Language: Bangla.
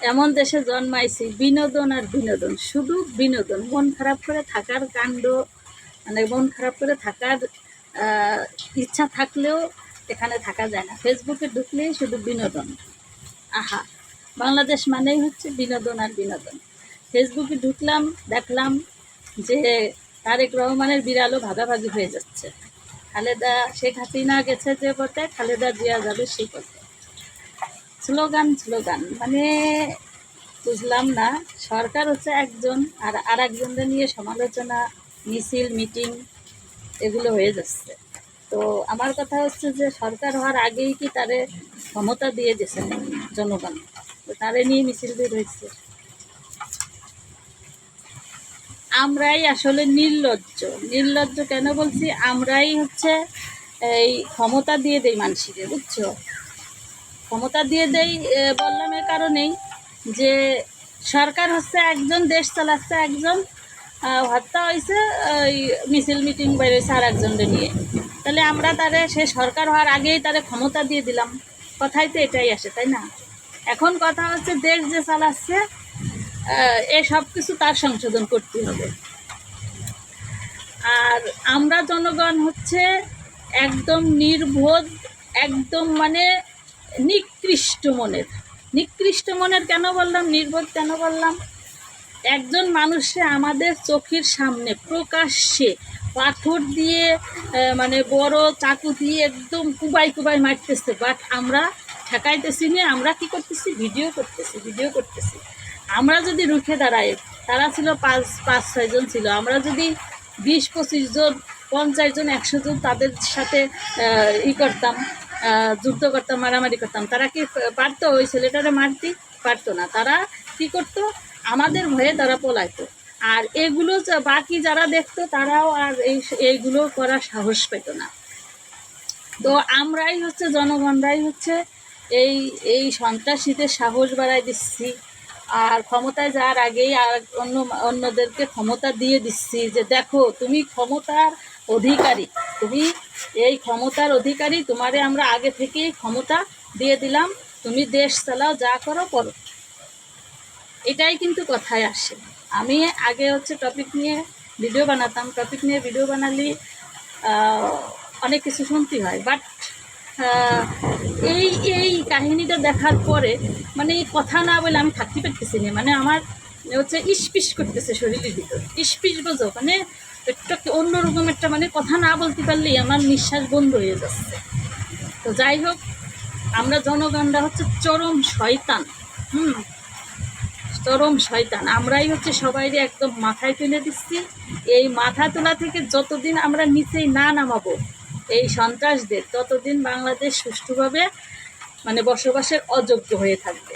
এমন দেশে জন্মাইছি, বিনোদন আর বিনোদন, শুধু বিনোদন, মন খারাপ করে থাকার কাণ্ড মানে মন খারাপ করে থাকার ইচ্ছা থাকলেও এখানে থাকা যায় না। ফেসবুকে ঢুকলেই শুধু বিনোদন। আহা, বাংলাদেশ মানেই হচ্ছে বিনোদন আর বিনোদন। ফেসবুকে ঢুকলাম, দেখলাম যে তারেক রহমানের বিড়ালও ভাগাভাগি হয়ে যাচ্ছে। খালেদা, শেখ হাসিনা গেছে যে পথে, খালেদা জিয়া যাবে সেই পথে। Slogan slogan. মানে বুঝলাম না, সরকার হচ্ছে একজন আর আর একজনদের নিয়ে সমালোচনা, মিছিল, মিটিং এগুলো হয়ে যাচ্ছে। তো আমার কথা হচ্ছে যে সরকার হওয়ার আগেই কি তারে ক্ষমতা দিয়ে দিয়েছে জনগণ? তো তারে নিয়ে মিছিল বের হয়েছে। আমরাই আসলে নির্লজ্জ। নির্লজ্জ কেন বলছি? আমরাই হচ্ছে এই ক্ষমতা দিয়ে দেই মানুষকে, বুঝছ? ক্ষমতা দিয়ে দেই বললাম এ কারণেই যে সরকার হচ্ছে একজন, দেশ চালাচ্ছে একজন হত্যা হয়েছে ওই মিছিল মিটিং বেরোয়েছে আর একজনকে নিয়ে। তাহলে আমরা তারে, সে সরকার হওয়ার আগেই তারে ক্ষমতা দিয়ে দিলাম। কথাই তো এটাই আসে, তাই না? এখন কথা হচ্ছে দেশ যে চালাচ্ছে, এ সব কিছু তার সংশোধন করতে হবে। আর আমরা জনগণ হচ্ছে একদম নির্বোধ, একদম মানে নিকৃষ্ট মনের। নিকৃষ্ট মনের কেন বললাম? নির্বোধ কেন বললাম? একজন মানুষে আমাদের চোখের সামনে প্রকাশ্যে পাথর দিয়ে মানে বড় চাকু দিয়ে একদম কুবাই কুবাই মারতেছে। বাট আমরা ঠেকাইতেছি না, আমরা কি করতেছি? ভিডিও করতেছি ভিডিও করতেছি। আমরা যদি রুখে দাঁড়াই, তারা ছিল পাঁচ পাঁচ ছয়জন ছিল। আমরা যদি বিশ, পঁচিশ জন, পঞ্চাশ জন, একশো জন তাদের সাথে ই করতাম যুদ্ধ করতাম, মারামারি করতাম। তারা কি পারতো? ওই ছেলেটারে মারতে পারতো না। তারা কি করতো? আমাদের ভয়ে তারা পলাইতো। আর এগুলো বাকি যারা দেখতো, তারাও আর এই, এইগুলো করার সাহস পেত না। তো আমরাই হচ্ছে জনগণরাই হচ্ছে এই এই সন্ত্রাসীদের সাহস বাড়াই দিচ্ছি। আর ক্ষমতায় যাওয়ার আগেই আর অন্য, অন্যদেরকে ক্ষমতা দিয়ে দিচ্ছি যে, দেখো, তুমি ক্ষমতার অধিকারী। তুমি এই ক্ষমতার অধিকারী তোমারে আমরা আগে থেকেই ক্ষমতা দিয়ে দিলাম। তুমি দেশ চালাও, যা করো করো। এটাই কিন্তু কথায় আসে। আমি আগে হচ্ছে টপিক নিয়ে ভিডিও বানাতাম টপিক নিয়ে ভিডিও বানালে অনেক কিছু শুনতে হয়। বাট এই এই কাহিনীটা দেখার পরে মানে এই কথা না বলে আমি থাকতে পারতেছি না। মানে আমার হচ্ছে ইস্পিস করতেছে শরীরের ভিতর। ইস্পিস বোঝো মানে একটা অন্যরকম একটা? মানে কথা না বলতে পারলেই আমার নিঃশ্বাস বন্ধ হয়ে যাচ্ছে। তো যাই হোক, আমরা জনগণরা হচ্ছে চরম শয়তান। হুম? চরম শয়তান। আমরাই হচ্ছে সবাইরে একদম মাথায় তুলে দিচ্ছি। এই মাথা তোলা থেকে যতদিন আমরা নিচেই না নামাবো, এই সন্ত্রাসদের, ততদিন বাংলাদেশ সুষ্ঠুভাবে মানে বসবাসের অযোগ্য হয়ে থাকবে।